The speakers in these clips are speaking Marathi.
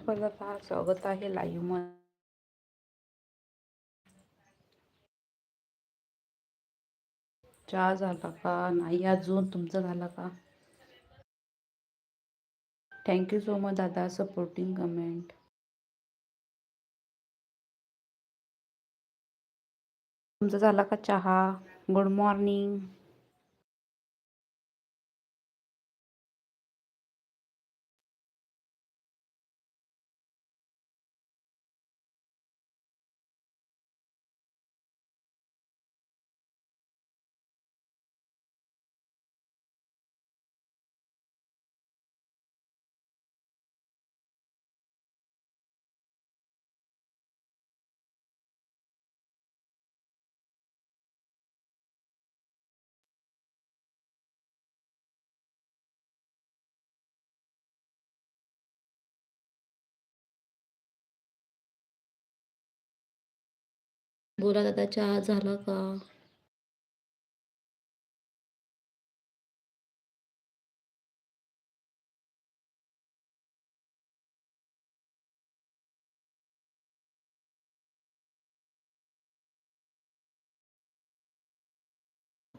दादा स्वागत आहे लाईव्हमध्ये. चहा झाला का? नाही अजून. तुमचा झाला का? थँक्यू सो मच दादा. सपोर्टिंग कमेंट तुमचा झाला का चहा? गुड मॉर्निंग बोला दादा चहा झाला का?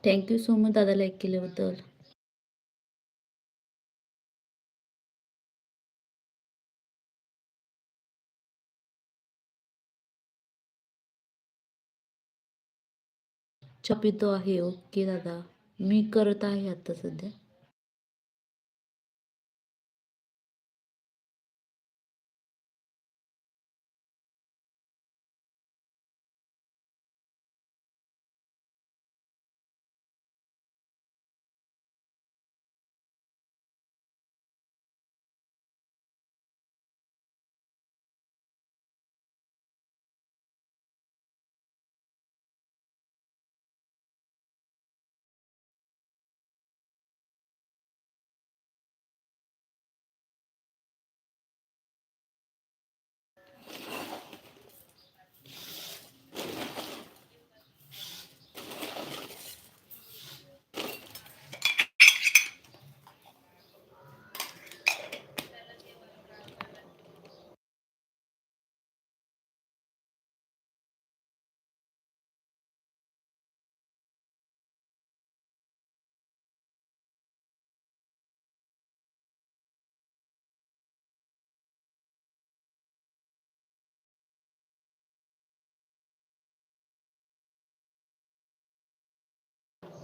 थँक्यू सो मच दादा लाईक केल्याबद्दल चहा आहे ओके दादा. मी करत आहे आता सध्या.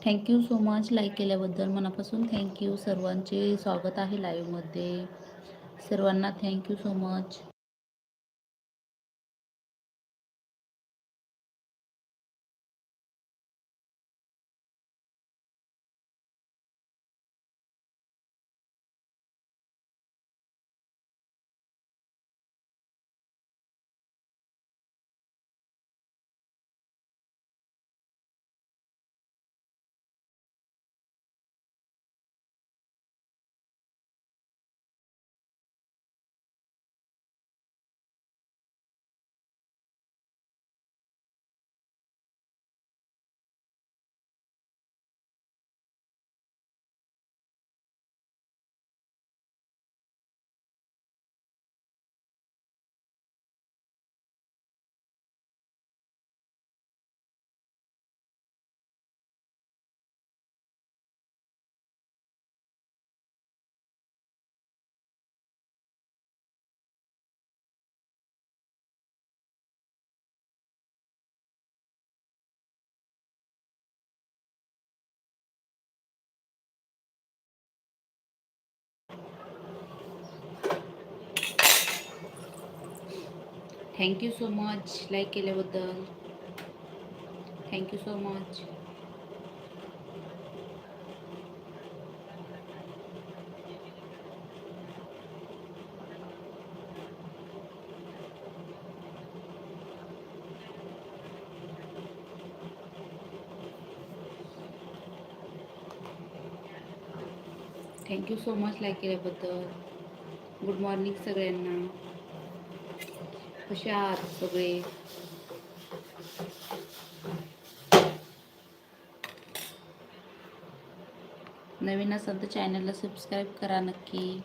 थँक्यू सो मच लाईक केल्याबद्दल मनापासून थँक्यू सर्वांचे स्वागत आहे लाईव्हमध्ये सर्वांना thank you so much thank you so much like केल्याबद्दल. Thank you so much thank you so much like केल्याबद्दल. गुड मॉर्निंग सगळ्यांना. कसे आहात सगळे. नवीन असाल तर चॅनलला सबस्क्राईब करा नक्की.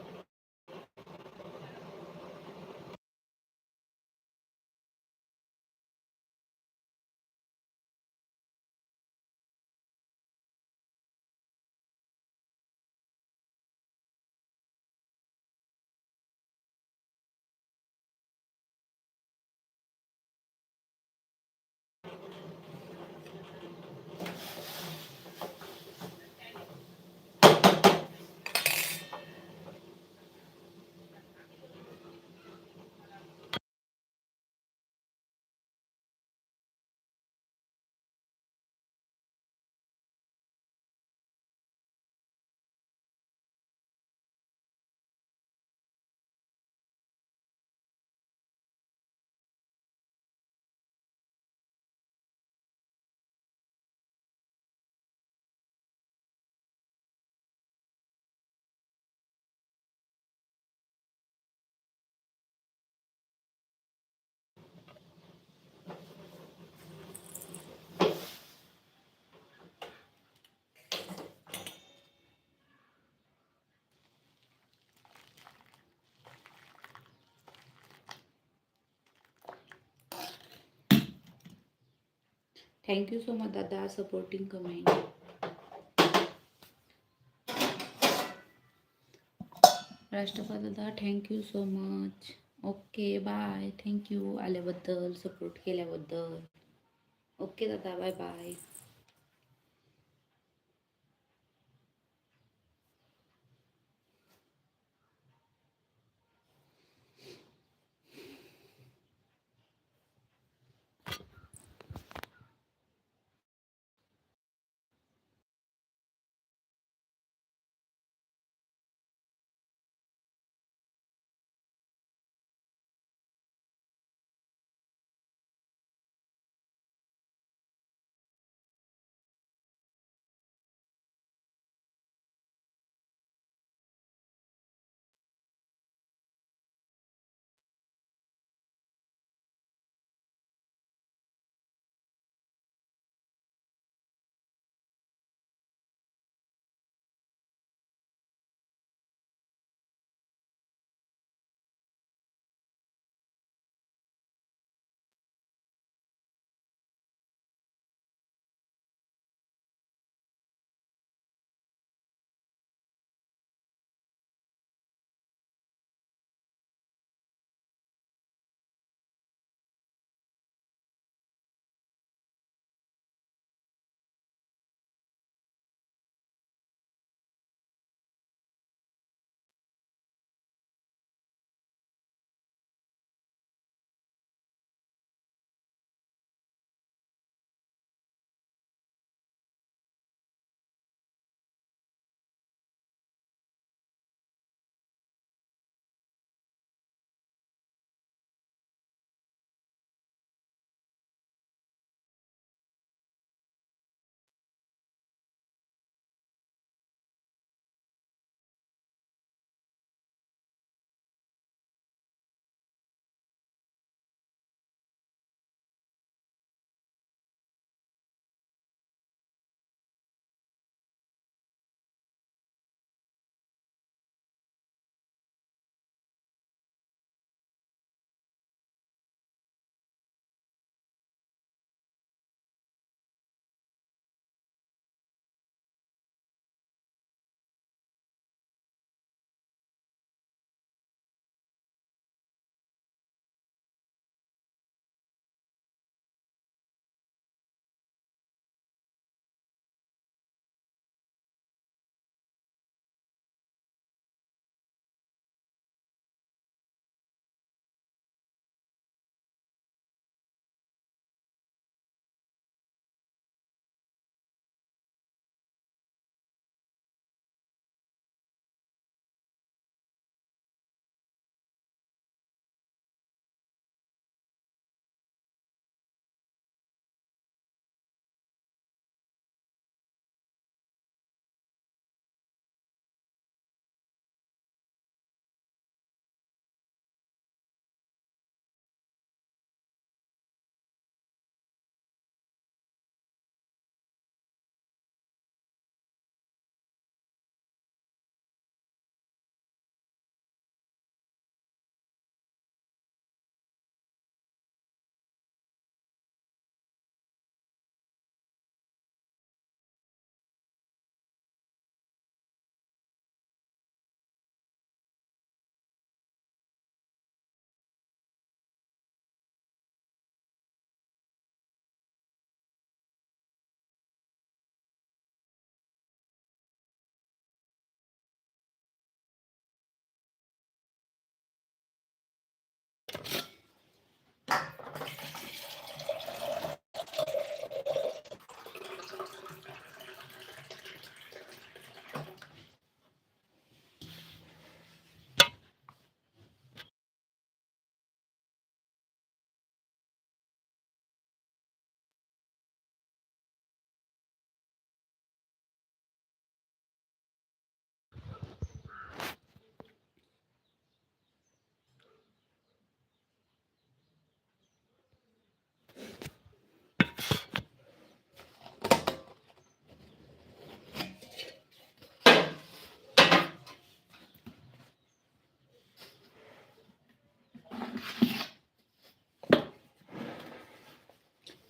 थँक्यू सो मच दादा सपोर्टिंग कमेंट राष्ट्रपाल दादा thank you so much okay bye thank you आल्याबद्दल सपोर्ट केल्याबद्दल. ओके दादा bye bye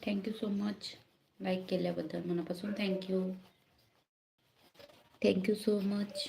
thank you so much like केल्याबद्दल मनापासून thank you thank you so much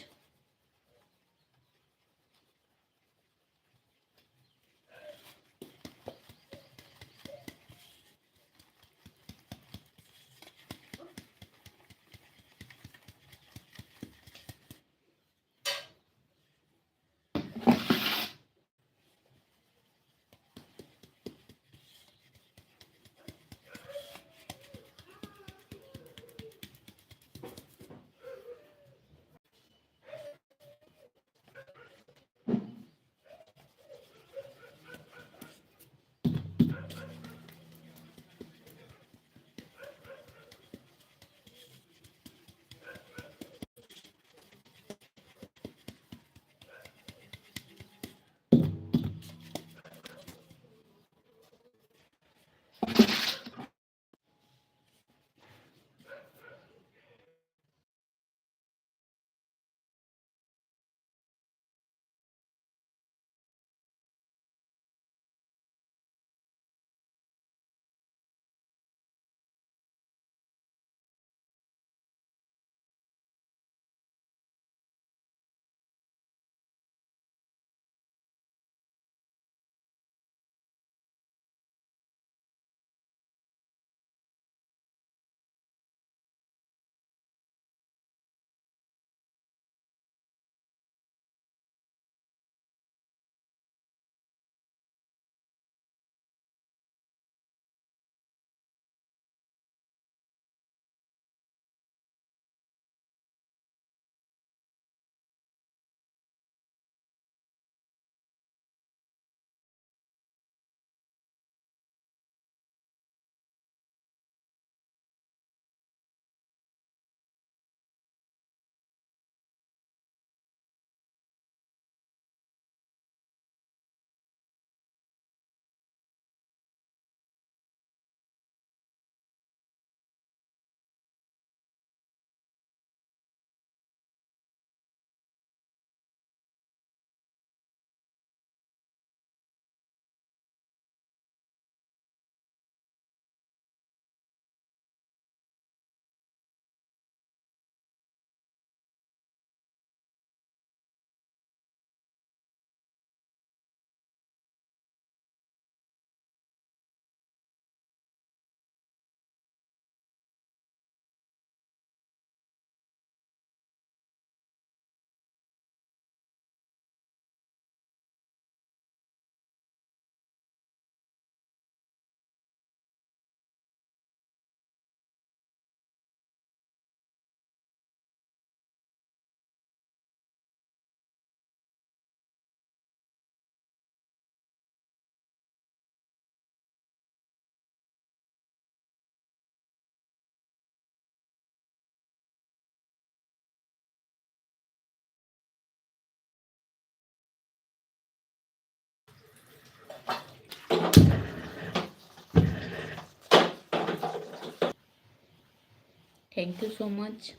thank you so much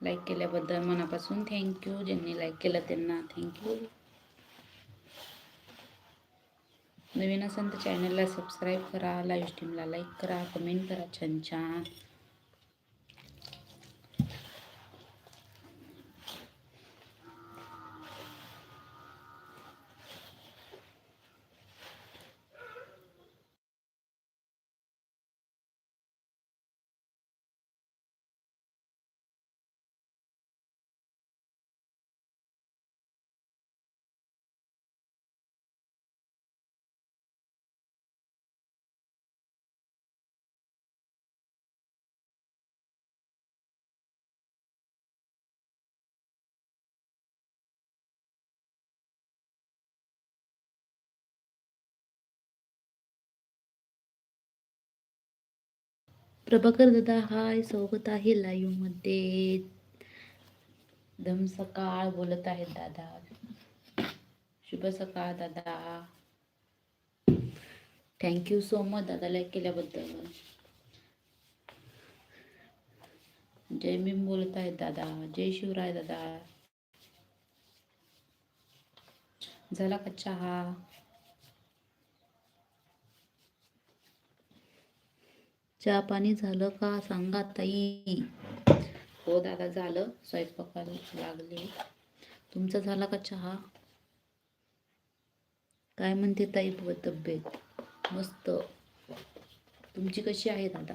like केल्याबद्दल मनापासून थँक्यू ज्यांनी लाईक केलं त्यांना थँक्यू नवीन असेल तर चॅनलला सबस्क्राईब करा लाईव्ह स्ट्रीमला लाईक करा कमेंट करा. छान छान. प्रभाकर दादा हाय स्वागत आहे लाईव्हमध्ये. दम सकाळ बोलत आहेत दादा. शुभ सकाळ दादा. थँक्यू सो मच दादा लाईक केल्याबद्दल. जय भीम बोलत आहेत दादा. जय शिवराय दादा. झाला का चहा? चहा पाणी झालं का सांगा ताई. हो दादा झालं. स्वयंपाकाला लागले. तुमचा झाला का चहा? काय म्हणते ताई तब्येत? मस्त. तुमची कशी आहे दादा?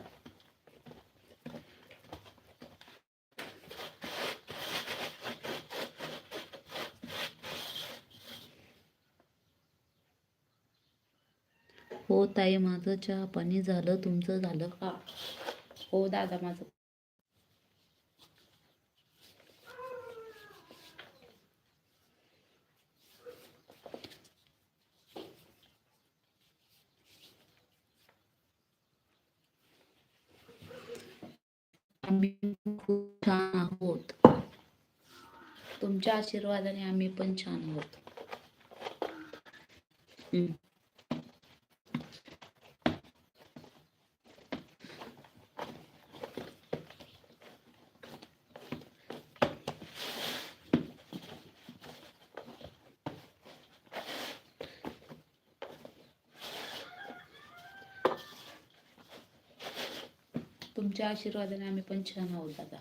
हो ताई माझं चहा पाणी झालं. तुमचं झालं का? हो दादा माझं. आम्ही खूप छान आहोत. तुमच्या आशीर्वादाने आम्ही पण छान आहोत. तुमच्या आशीर्वादाने आम्ही पण छान आहोत दादा.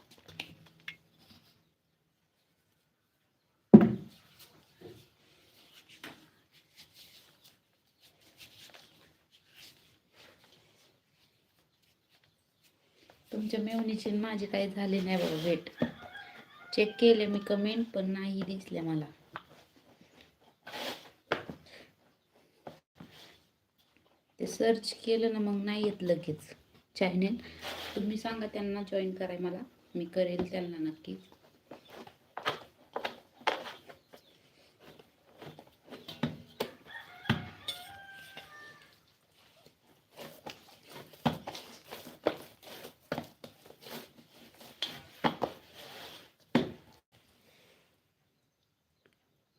तुमच्या मेवणीची माझी काही झाली नाही बघा भेट. चेक केले मी कमेंट पण नाही दिसले मला. ते सर्च केलं ना मग नाही येत लगेच. चॅनेल तुम्ही सांगा त्यांना जॉईन कराय मला. मी करेल त्यांना नक्की.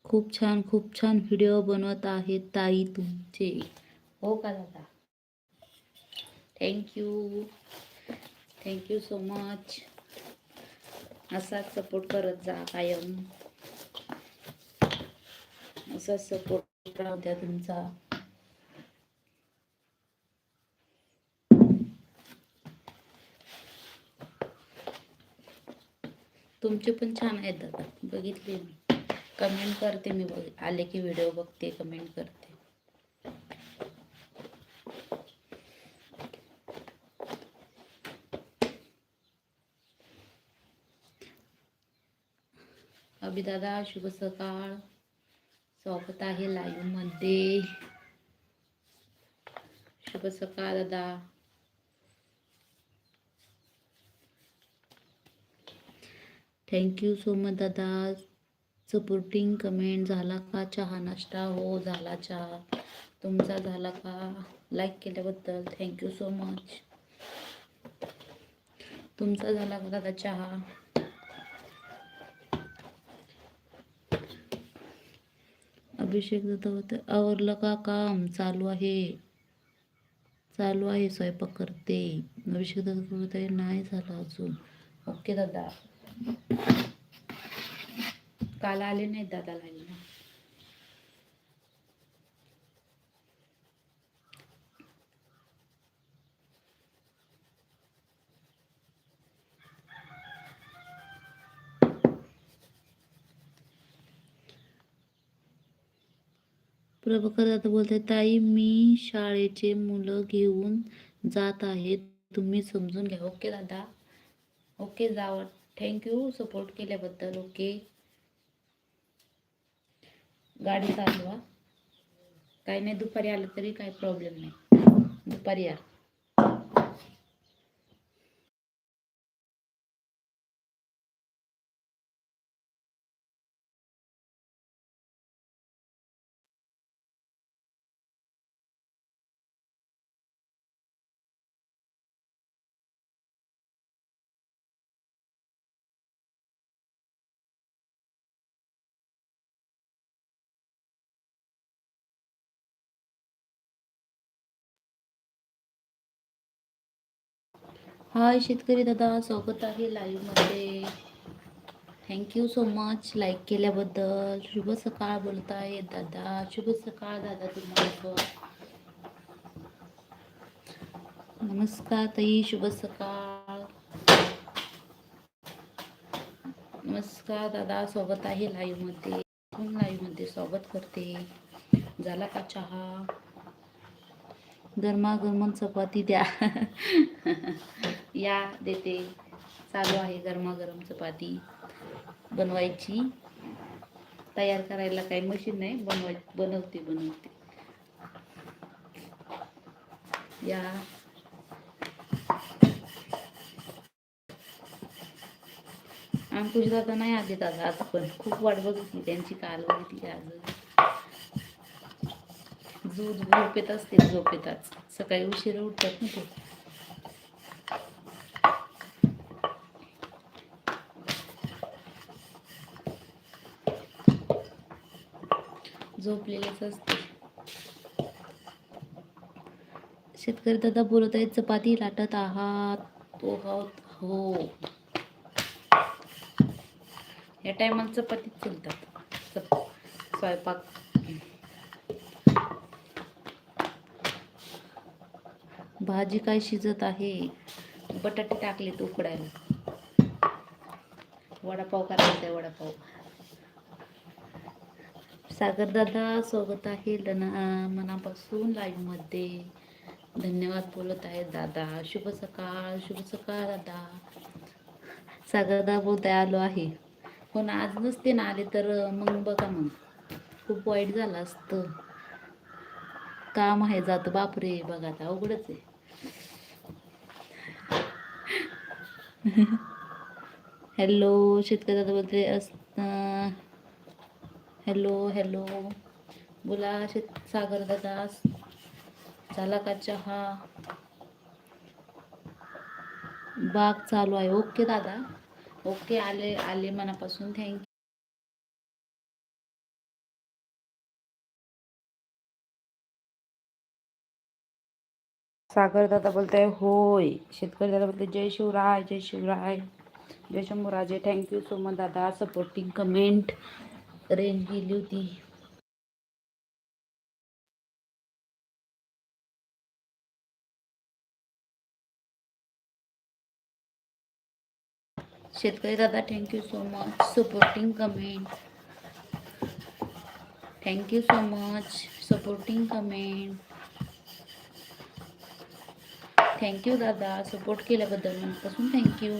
खूप छान खूप छान व्हिडिओ बनवत आहेत ताई तुमचे. हो का दादा? Thank you thank you so much असाच सपोर्ट करत जा कायम. असाच सपोर्ट राहू द्या तुमचा. तुमचे पण छान आहेत दादा बघितले मी. कमेंट करते मी बघ आले की व्हिडिओ बघते कमेंट करते. अभिदादा शुभ सकाळ. स्वागत आहे लाईव्हमध्ये. शुभ सकाळ दादा. थँक्यू सो मच दादा. सपोर्टिंग कमेंट झाला का? चहा नाश्ता? हो झाला चहा. तुमचा झाला का? लाईक केल्याबद्दल थँक्यू सो मच तुमचा झाला का दादा चहा? अभिषेक दादा होते आवरलं का काम? चालू आहे. चालू आहे स्वयंपाक करते. अभिषेक दादा नाही झालं अजून. ओके दादा. काल आले नाहीत दादा प्रभाकर दादा बोलते ताई मी शाळेचे मुलं घेऊन जात आहे. तुम्ही समजून घ्या. ओके दादा. ओके जावं थँक्यू सपोर्ट केल्याबद्दल. ओके. गाडी चालवा. काही नाही दुपारी आलं तरी काही प्रॉब्लेम नाही. दुपारी या. हाय शेतकरी दादा स्वागत आहे लाईव्हमध्ये thank you so much like केल्याबद्दल. शुभ सकाळ बोलताय दादा. शुभ सकाळ दादा तुम्हाला. नमस्कार ताई शुभ सकाळ. नमस्कार दादा स्वागत आहे लाईव्हमध्ये लाईव्हमध्ये स्वागत करते. झाला का चहा? गरमागरम चपाती द्या. या देते. चालू आहे गरमागरम चपाती बनवायची. तयार करायला काही मशीन नाही बनवाय बनवते बनवते. या. अंकुश दादा नाही आधी दादा आज पण. खूप वाट बघितली त्यांची काल बघितली आज. दूध झोपेत असते झोपेतच. सकाळी उशीर उठतात ना ते. झोपलेलेच असते. शेतकरी दादा बोलत आहेत चपाती लाटत आहात. तो हो. या टायमाला चपातीच चलतात. स्वयंपाक. भाजी काय शिजत आहे? बटाटे टाकलेत उकडायला. वडापाव करायचा आहे वडापाव. सागरदादा स्वागत आहे लना मनापासून लाईव्हमध्ये धन्यवाद बोलत आहे दादा. शुभ सकाळ शुभ सकाळ दादा. सागरदा बोलत बोलताय आलो आहे. हो पण आज नसते ना आले तर मग बघा मग. खूप वाईट झालं असतं. काम आहे जातं बापरे बघा आता अवघडच आहे. हॅलो शेतकरी दादा बोलते असतं हॅलो हॅलो. बोला सागर दादा. झाला का चहा? बाग चालू आहे. ओके दादा. ओके आले आले मनापासून. थँक्यू सागर दादा बोलताय होय. शेतकरी दादा बोलते जय शिवराय जय शिवराय. जय Shambhuraje. Thank you so much दादा. सपोर्टिंग कमेंट रेंज गेली होती. शेतकरी दादा thank you so much supporting comment thank you so much supporting comment thank you दादा. सपोर्ट केल्याबद्दल मनापासून थँक्यू